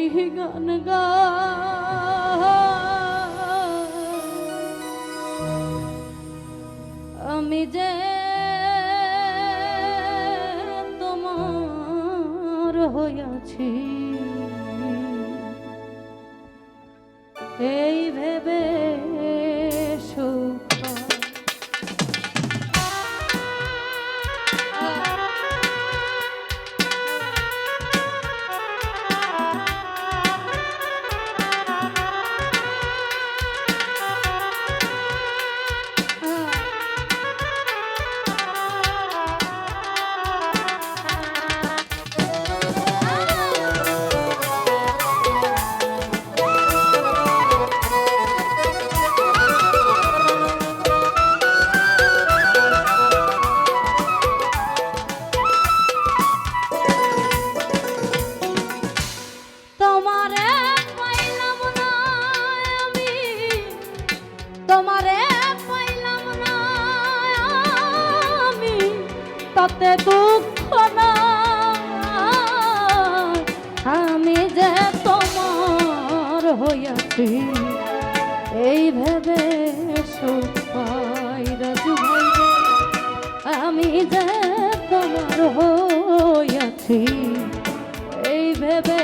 হরি গান গা। আমি যে তোমার হইয়াছি এই হইয়াছি। এই ভেবে সুপাই রাজু আমি যে তোমার হইয়াছি। এই ভেবে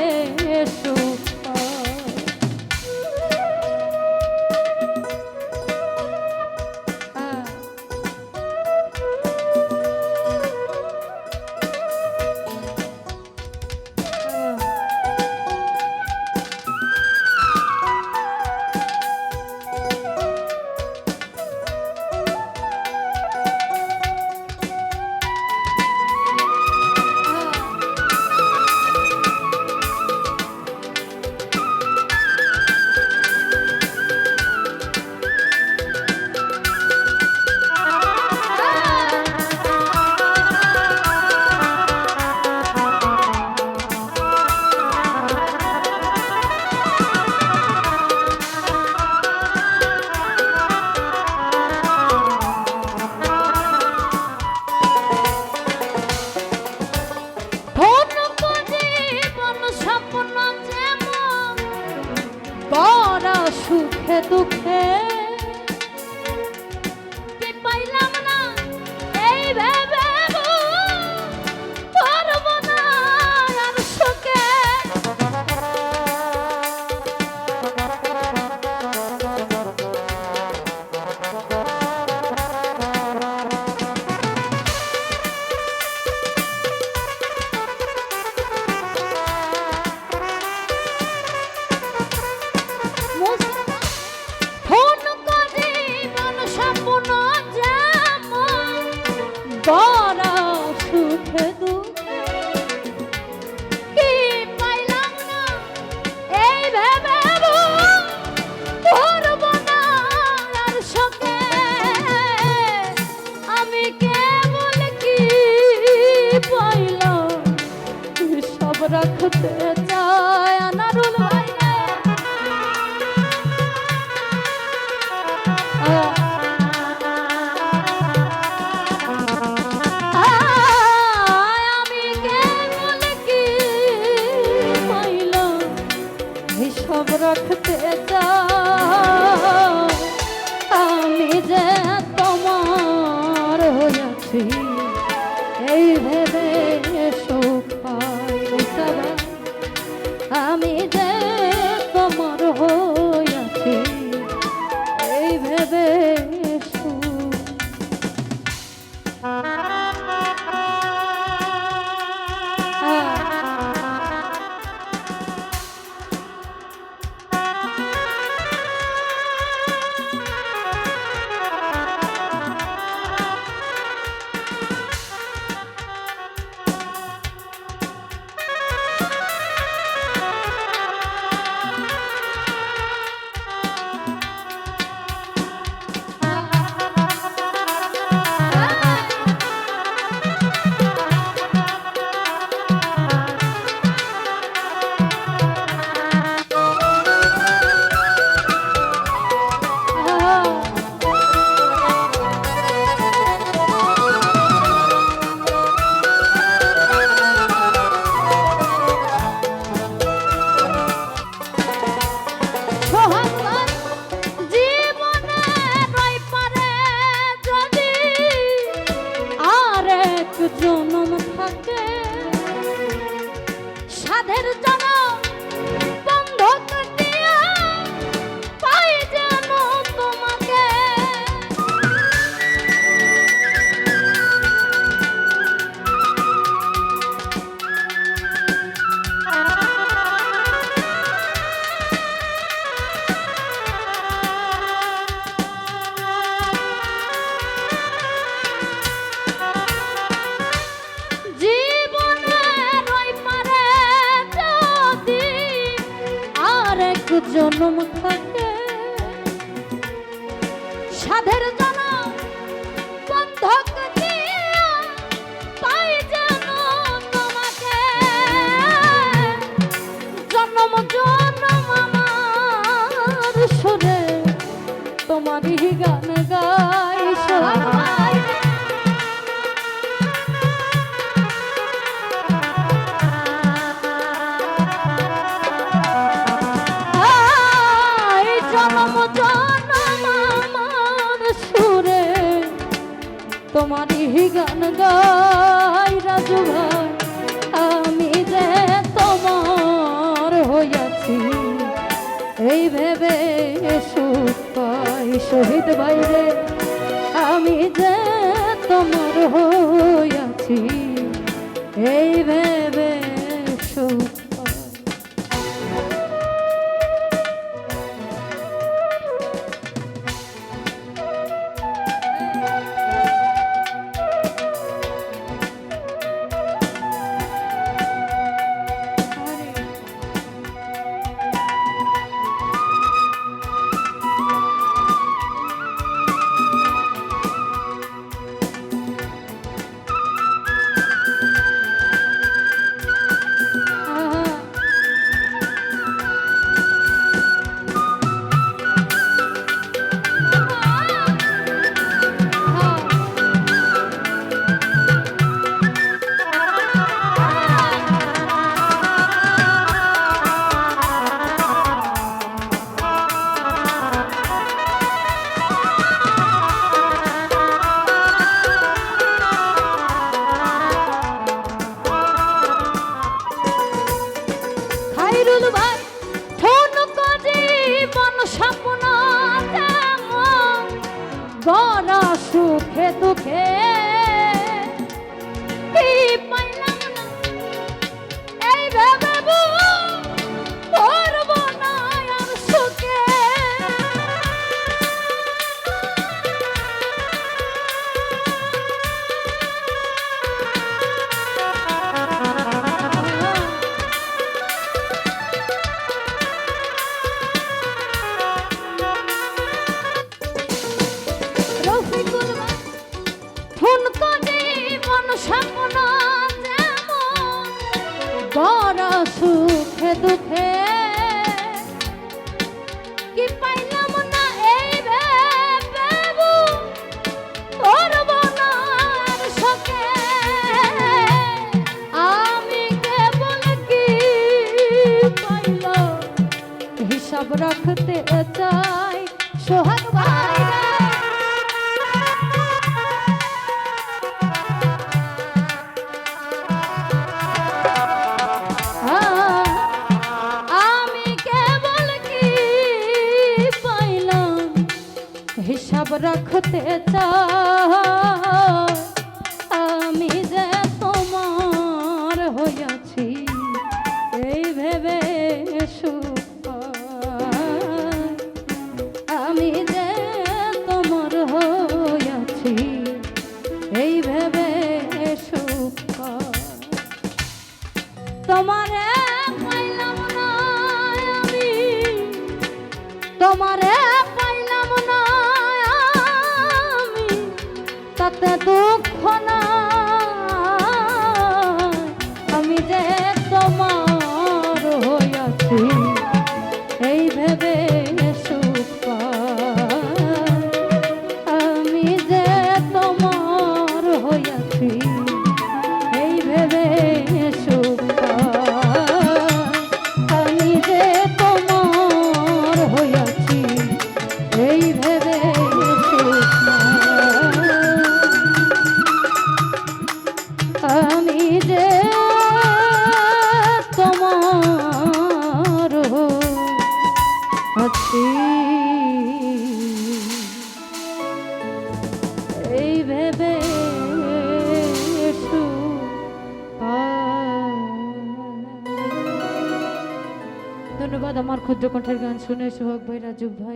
可 should have done it. জনম থাকে তোমারই গান গাই রাজু ভাই। আমি যে তোমার হইয়াছি, এই ভেবে সুখ পাই শহীদ বাইরে আমি যে তোমার হইয়াছি, এই ভেবে রাখতে চায় তা তো এই ভেবে ধন্যবাদ আমার ক্ষুদ্র কণ্ঠের গান শুনে সোহাগ ভাই রাজু ভাই।